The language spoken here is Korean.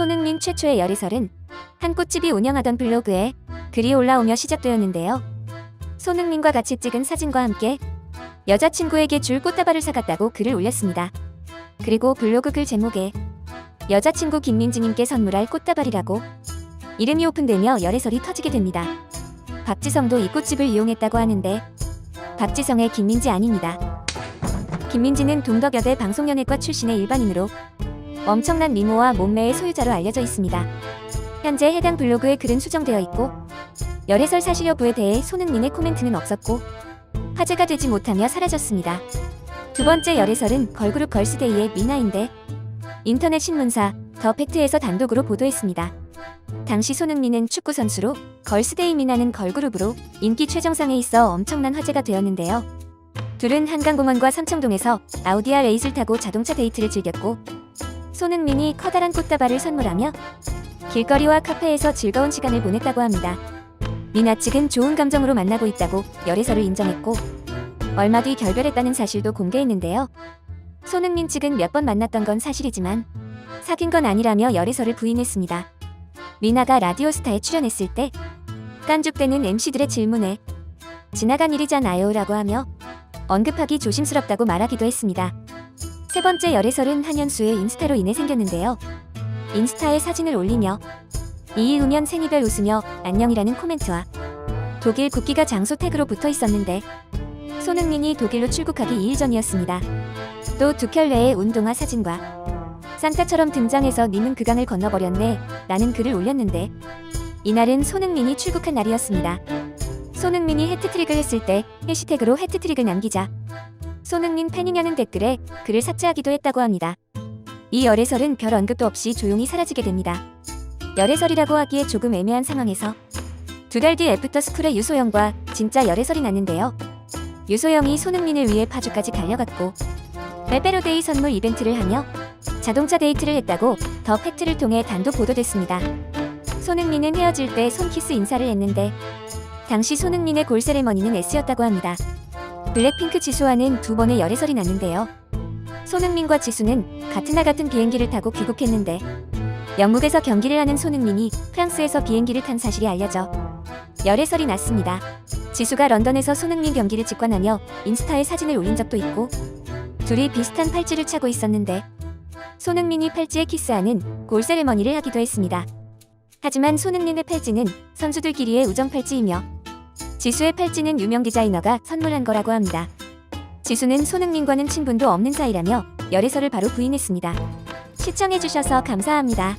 손흥민 최초의 열애설은 한 꽃집이 운영하던 블로그에 글이 올라오며 시작되었는데요. 손흥민과 같이 찍은 사진과 함께 여자친구에게 줄 꽃다발을 사갔다고 글을 올렸습니다. 그리고 블로그 글 제목에 여자친구 김민지님께 선물할 꽃다발이라고 이름이 오픈되며 열애설이 터지게 됩니다. 박지성도 이 꽃집을 이용했다고 하는데 박지성의 김민지 아닙니다. 김민지는 동덕여대 방송연예과 출신의 일반인으로 엄청난 미모와 몸매의 소유자로 알려져 있습니다. 현재 해당 블로그에 글은 수정되어 있고 열애설 사실 여부에 대해 손흥민의 코멘트는 없었고 화제가 되지 못하며 사라졌습니다. 두 번째 열애설은 걸그룹 걸스데이의 미나인데 인터넷 신문사 더 팩트에서 단독으로 보도했습니다. 당시 손흥민은 축구 선수로 걸스데이 미나는 걸그룹으로 인기 최정상에 있어 엄청난 화제가 되었는데요. 둘은 한강공원과 삼청동에서 아우디 R8을 타고 자동차 데이트를 즐겼고 손흥민이 커다란 꽃다발을 선물하며 길거리와 카페에서 즐거운 시간을 보냈다고 합니다. 미나 측은 좋은 감정으로 만나고 있다고 열애설을 인정했고 얼마 뒤 결별했다는 사실도 공개했는데요. 손흥민 측은 몇 번 만났던 건 사실이지만 사귄 건 아니라며 열애설을 부인했습니다. 미나가 라디오스타에 출연했을 때 깐죽대는 MC들의 질문에 지나간 일이잖아요 라고 하며 언급하기 조심스럽다고 말하기도 했습니다. 세 번째 열애설은 한현수의 인스타로 인해 생겼는데요. 인스타에 사진을 올리며 이이우면 생이별 웃으며 안녕이라는 코멘트와 독일 국기가 장소 태그로 붙어 있었는데 손흥민이 독일로 출국하기 2일 전이었습니다. 또 두 켤레의 운동화 사진과 산타처럼 등장해서 니는 그 강을 건너버렸네 라는 글을 올렸는데 이날은 손흥민이 출국한 날이었습니다. 손흥민이 해트트릭을 했을 때 해시태그로 해트트릭을 남기자 손흥민 팬이냐는 댓글에 글을 삭제하기도 했다고 합니다. 이 열애설은 별 언급도 없이 조용히 사라지게 됩니다. 열애설이라고 하기에 조금 애매한 상황에서 두 달 뒤 애프터스쿨의 유소영과 진짜 열애설이 났는데요. 유소영이 손흥민을 위해 파주까지 달려갔고 빼빼로데이 선물 이벤트를 하며 자동차 데이트를 했다고 더 팩트를 통해 단독 보도됐습니다. 손흥민은 헤어질 때 손키스 인사를 했는데 당시 손흥민의 골 세레머니는 S였다고 합니다. 블랙핑크 지수와는 두 번의 열애설이 났는데요. 손흥민과 지수는 같은 날 같은 비행기를 타고 귀국했는데 영국에서 경기를 하는 손흥민이 프랑스에서 비행기를 탄 사실이 알려져 열애설이 났습니다. 지수가 런던에서 손흥민 경기를 직관하며 인스타에 사진을 올린 적도 있고 둘이 비슷한 팔찌를 차고 있었는데 손흥민이 팔찌에 키스하는 골 세레머니를 하기도 했습니다. 하지만 손흥민의 팔찌는 선수들끼리의 우정 팔찌이며 지수의 팔찌는 유명 디자이너가 선물한 거라고 합니다. 지수는 손흥민과는 친분도 없는 사이라며 열애설을 바로 부인했습니다. 시청해주셔서 감사합니다.